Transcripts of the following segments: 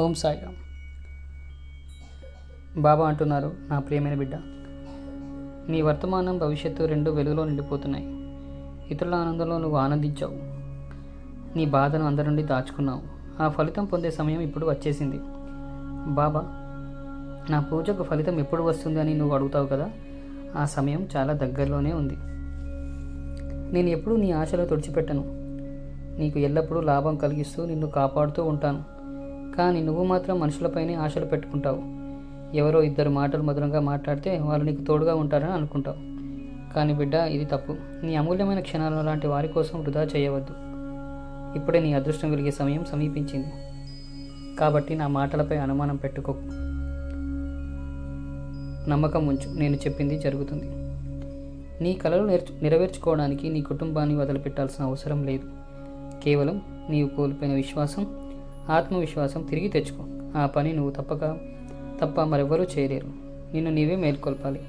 ఓం సాయిరామ్. బాబా అంటున్నారు నా ప్రియమైన బిడ్డ నీ వర్తమానం భవిష్యత్తు రెండు వెలుగులో నిండిపోతున్నాయి. ఇతరుల ఆనందంలో నువ్వు ఆనందించావు. నీ బాధను అందరి నుండి దాచుకున్నావు. ఆ ఫలితం పొందే సమయం ఇప్పుడు వచ్చేసింది. బాబా నా పూజకు ఫలితం ఎప్పుడు వస్తుంది అని నువ్వు అడుగుతావు కదా? ఆ సమయం చాలా దగ్గరలోనే ఉంది. నేను ఎప్పుడూ నీ ఆశలో తుడిచిపెట్టను. నీకు ఎల్లప్పుడూ లాభం కలిగిస్తూ నిన్ను కాపాడుతూ ఉంటాను. కానీ నువ్వు మాత్రం మనుషులపైనే ఆశలు పెట్టుకుంటావు. ఎవరో ఇద్దరు మాటలు మధురంగా మాట్లాడితే వాళ్ళు నీకు తోడుగా ఉంటారని అనుకుంటావు. కానీ బిడ్డ ఇది తప్పు. నీ అమూల్యమైన క్షణాలు లాంటి వారి కోసం వృధా చేయవద్దు. ఇప్పుడే నీ అదృష్టం కలిగే సమయం సమీపించింది. కాబట్టి నా మాటలపై అనుమానం పెట్టుకో. నమ్మకం ఉంచు నేను చెప్పింది జరుగుతుంది. నీ కలలు నేర్చు నెరవేర్చుకోవడానికి నీ కుటుంబాన్ని వదిలిపెట్టాల్సిన అవసరం లేదు. కేవలం నీవు కోల్పోయిన విశ్వాసం ఆత్మవిశ్వాసం తిరిగి తెచ్చుకో. ఆ పని నువ్వు తప్పక తప్ప మరెవ్వరూ చేయలేరు. నిన్ను నీవే మేల్కొల్పాలి.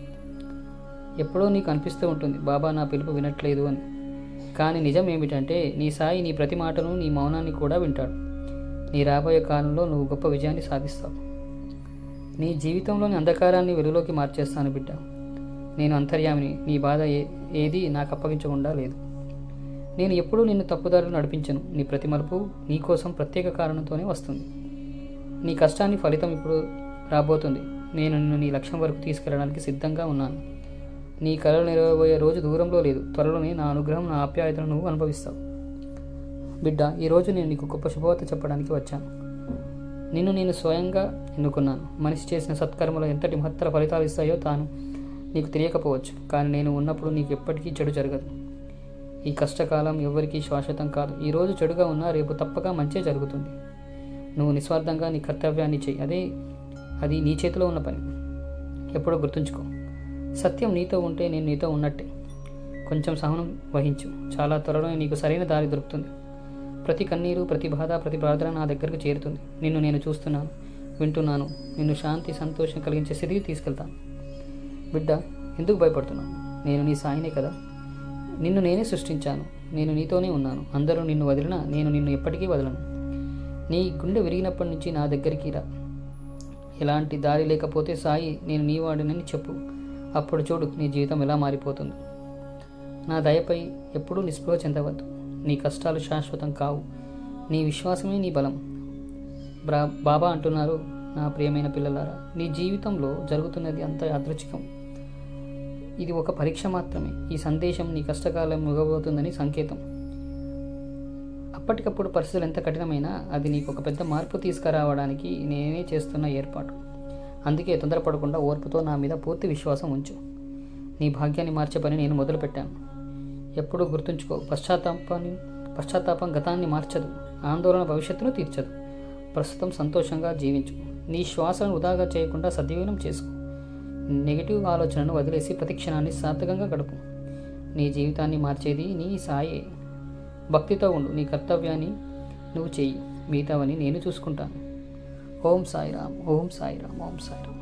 ఎప్పుడో నీకు అనిపిస్తూ ఉంటుంది బాబా నా పిలుపు వినట్లేదు అని. కానీ నిజం ఏమిటంటే నీ సాయి నీ ప్రతి మాటను నీ మౌనాన్ని కూడా వింటాడు. నీ రాబోయే కాలంలో నువ్వు గొప్ప విజయాన్ని సాధిస్తావు. నీ జీవితంలోని అంధకారాన్ని వెలుగులోకి మార్చేస్తాను బిడ్డ. నేను అంతర్యామిని. నీ బాధ ఏ ఏది నాకు అప్పగించకుండా లేదు. నేను ఎప్పుడూ నిన్ను తప్పుదారులు నడిపించను. నీ ప్రతి మలుపు నీ కోసం ప్రత్యేక కారణంతోనే వస్తుంది. నీ కష్టాన్ని ఫలితం ఇప్పుడు రాబోతుంది. నేను నిన్ను నీ లక్ష్యం వరకు తీసుకెళ్ళడానికి సిద్ధంగా ఉన్నాను. నీ కళలు నెరవేరబోయే రోజు దూరంలో లేదు. త్వరలోనే నా అనుగ్రహం నా ఆప్యాయతను నువ్వు అనుభవిస్తావు. బిడ్డ ఈరోజు నేను నీకు గొప్ప శుభవార్త చెప్పడానికి వచ్చాను. నిన్ను నేను స్వయంగా ఎన్నుకున్నాను. మనిషి చేసిన సత్కర్మలు ఎంతటి మహత్తర ఫలితాలు ఇస్తాయో తాను నీకు తెలియకపోవచ్చు. కానీ నేను ఉన్నప్పుడు నీకు ఎప్పటికీ చెడు జరగదు. ఈ కష్టకాలం ఎవరికీ శాశ్వతం కాదు. ఈరోజు చెడుగా ఉన్నా రేపు తప్పక మంచే జరుగుతుంది. నువ్వు నిస్వార్థంగా నీ కర్తవ్యాన్ని చెయ్యి అదే అది నీ చేతిలో ఉన్న పని. ఎప్పుడో గుర్తుంచుకో. సత్యం నీతో ఉంటే నేను నీతో ఉన్నట్టే. కొంచెం సహనం వహించు. చాలా త్వరలో నీకు సరైన దారి దొరుకుతుంది. ప్రతి కన్నీరు ప్రతి బాధ ప్రతి ప్రార్థన నా దగ్గరకు చేరుతుంది. నిన్ను నేను చూస్తున్నాను వింటున్నాను. నిన్ను శాంతి సంతోషం కలిగించే స్థితికి తీసుకెళ్తాను. బిడ్డ ఎందుకు భయపడుతున్నావు? నేను నీ సాయినే కదా. నిన్ను నేనే సృష్టించాను నేను నీతోనే ఉన్నాను. అందరూ నిన్ను వదిలినా నేను నిన్ను ఎప్పటికీ వదలను. నీ గుండె విరిగినప్పటి నుంచి నా దగ్గరికి రా. ఎలాంటి దారి లేకపోతే సాయి నేను నీ వాడినని చెప్పు. అప్పుడు చూడు నీ జీవితం ఎలా మారిపోతుంది. నా దయపై ఎప్పుడూ నిస్పృహ చెందవద్దు. నీ కష్టాలు శాశ్వతం కావు. నీ విశ్వాసమే నీ బలం. బ్రా బాబా అంటున్నారు నా ప్రియమైన పిల్లలారా నీ జీవితంలో జరుగుతున్నది అంత యాదృచ్ఛికం. ఇది ఒక పరీక్ష మాత్రమే. ఈ సందేశం నీ కష్టకాలం ముగబోతుందని సంకేతం. అప్పటికప్పుడు పరిస్థితులు ఎంత కఠినమైనా అది నీకు ఒక పెద్ద మార్పు తీసుకురావడానికి నేనే చేస్తున్న ఏర్పాటు. అందుకే తొందరపడకుండా ఓర్పుతో నా మీద పూర్తి విశ్వాసం ఉంచు. నీ భాగ్యాన్ని మార్చే పని నేను మొదలుపెట్టాను. ఎప్పుడూ గుర్తుంచుకో పశ్చాత్తాపాన్ని పశ్చాత్తాపం గతాన్ని మార్చదు ఆందోళన భవిష్యత్తును తీర్చదు. ప్రస్తుతం సంతోషంగా జీవించు. నీ శ్వాసను వృధాగా చేయకుండా సద్వినియోగం చేసుకో. నెగిటివ్ ఆలోచనను వదిలేసి ప్రతి క్షణాన్ని సార్థకంగా గడుపు. నీ జీవితాన్ని మార్చేది నీ సాయే. భక్తితో ఉండు నీ కర్తవ్యాన్ని నువ్వు చెయ్యి మిగతావని నేను చూసుకుంటాను. ఓం సాయిరామ్ ఓం సాయిరామ్ ఓం సాయిరామ్.